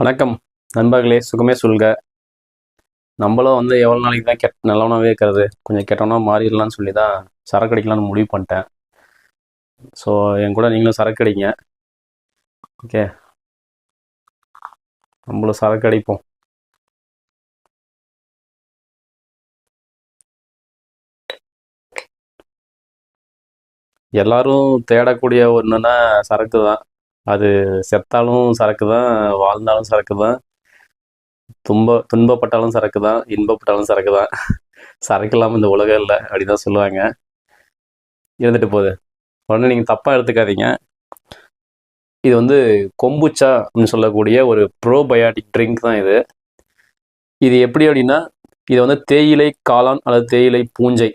வணக்கம். நண்பர்களே சுகமே சொல்க. நம்மளும் வந்து எவ்வளோ நாளைக்கு தான் கெட் நல்லவனாகவே இருக்கிறது. கொஞ்சம் கெட்டவனா மாறிடலாம்னு சொல்லி தான் சரக்கு அடிக்கலாம்னு முடிவு பண்ணிட்டேன். ஸோ என் கூட நீங்களும் சரக்கு அடிங்க. ஓகே நம்மளும் சரக்கு அடிப்போம். எல்லாரும் தேடக்கூடிய ஒன்றுன்னா சரக்கு தான் அது செத்தாலும் சரக்கு தான் வாழ்ந்தாலும் சரக்கு தான் துன்ப துன்பப்பட்டாலும் சரக்கு தான் இன்பப்பட்டாலும் சரக்கு தான் சரக்கு இல்லாமல் இந்த உலகம் இல்லை அப்படின்னு தான் சொல்லுவாங்க. இருந்துட்டு போகுது. உடனே நீங்கள் தப்பாக எடுத்துக்காதீங்க. இது வந்து கொம்புச்சா அப்படின்னு சொல்லக்கூடிய ஒரு ப்ரோபயாட்டிக் ட்ரிங்க் தான் இது. இது எப்படி அப்படின்னா இது வந்து தேயிலை காளான் அல்லது தேயிலை பூஞ்சை.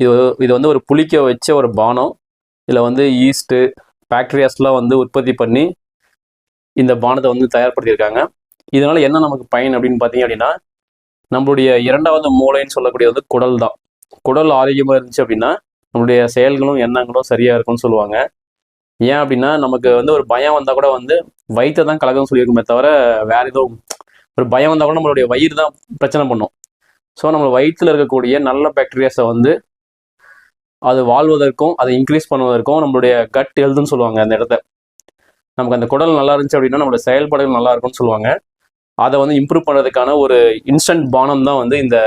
இது இது வந்து ஒரு புளிக்க வச்ச ஒரு பானம். இதில் வந்து ஈஸ்ட்டு ஃபேக்ட்ரியாஸ்லாம் வந்து உற்பத்தி பண்ணி இந்த பானத்தை வந்து தயார்படுத்தியிருக்காங்க. இதனால் என்ன நமக்கு பயன் அப்படின்னு பார்த்தீங்க அப்படின்னா நம்மளுடைய இரண்டாவது மூளைன்னு சொல்லக்கூடிய வந்து குடல் தான். குடல் ஆரோக்கியமாக இருந்துச்சு அப்படின்னா நம்மளுடைய செயல்களும் எண்ணங்களும் சரியாக இருக்கும்னு சொல்லுவாங்க. ஏன் அப்படின்னா நமக்கு வந்து ஒரு பயம் வந்தால் கூட வந்து வயிற்றை தான் கலகம் சொல்லியிருக்குமே தவிர வேறு எதுவும் ஒரு பயம் வந்தால் கூட நம்மளுடைய வயிறு தான் பிரச்சனை பண்ணும். ஸோ நம்ம வயிற்றில் இருக்கக்கூடிய நல்ல பாக்டீரியாஸை வந்து அது வாழ்வதற்கும் அதை இன்க்ரீஸ் பண்ணுவதற்கும் நம்மளுடைய கட் ஹெல்த்னு சொல்லுவாங்க அந்த இடத்த. நமக்கு அந்த குடல் நல்லா இருந்துச்சு அப்படின்னா நம்மளோட செயல்பாடுகள் நல்லா இருக்கும்னு சொல்லுவாங்க. அதை வந்து இம்ப்ரூவ் பண்ணுறதுக்கான ஒரு இன்ஸ்டன்ட் பானம் தான் வந்து இந்த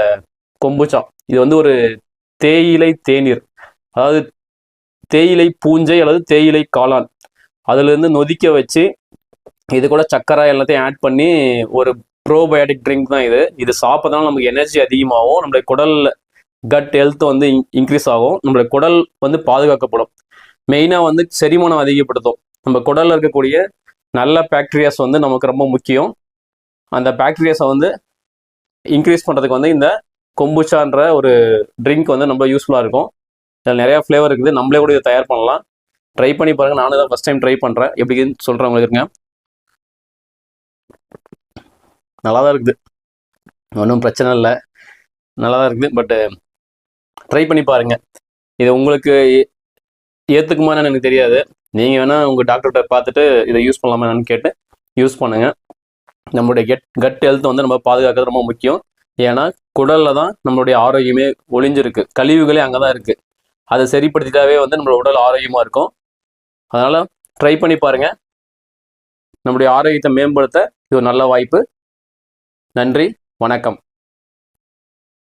கொம்புச்சா. இது வந்து ஒரு தேயிலை தேநீர். அதாவது தேயிலை பூஞ்சை அல்லது தேயிலை காளான். அதுலேருந்து நொதிக்க வச்சு இது கூட சக்கரை எல்லாத்தையும் ஆட் பண்ணி ஒரு ப்ரோபயோட்டிக் ட்ரிங்க் தான் இது. இது சாப்பிட்றதுனால நமக்கு எனர்ஜி அதிகமாகவும் நம்மளுடைய குடலில் கட் ஹெல்த் வந்து இன்க்ரீஸ் ஆகும். நம்மளுடைய குடல் வந்து பாதுகாக்கப்படும். மெயினாக வந்து செரிமானம் அதிகப்படுத்தும். நம்ம குடலில் இருக்கக்கூடிய நல்ல பாக்டீரியாஸ் வந்து நமக்கு ரொம்ப முக்கியம். அந்த பாக்டீரியாஸை வந்து இன்க்ரீஸ் பண்ணுறதுக்கு வந்து இந்த கொம்புச்சான்ற ஒரு ட்ரிங்க் வந்து ரொம்ப யூஸ்ஃபுல்லாக இருக்கும். இதில் நிறையா ஃப்ளேவர் இருக்குது. நம்மளே கூட இதை தயார் பண்ணலாம். ட்ரை பண்ணி பாருங்கள் நானும் தான் ஃபஸ்ட் டைம் ட்ரை பண்ணுறேன் எப்படின்னு சொல்கிறேன் உங்களுக்கு இருங்க. நல்லா தான் இருக்குது. ஒன்றும் பிரச்சனை இல்லை. நல்லா தான் இருக்குது. பட்டு ட்ரை பண்ணி பாருங்க. இது உங்களுக்கு ஏற்றுக்குமான்னு எனக்கு தெரியாது. நீங்கள் வேணால் உங்கள் டாக்டர்கிட்ட பார்த்துட்டு இதை யூஸ் பண்ணலாமா என்னன்னு கேட்டு யூஸ் பண்ணுங்கள் நம்மளுடைய கெட் கட் ஹெல்த் வந்து நம்ம பாதுகாக்கிறது ரொம்ப முக்கியம். ஏன்னா குடலில் தான் நம்மளுடைய ஆரோக்கியமே ஒளிஞ்சிருக்கு. கழிவுகளே அங்கே தான் இருக்குது அதை சரிப்படுத்திட்டாவே வந்து நம்மளோட உடல் ஆரோக்கியமாக இருக்கும். அதனால் ட்ரை பண்ணி பாருங்கள் நம்முடைய ஆரோக்கியத்தை மேம்படுத்த இது ஒரு நல்ல வாய்ப்பு. நன்றி. வணக்கம்.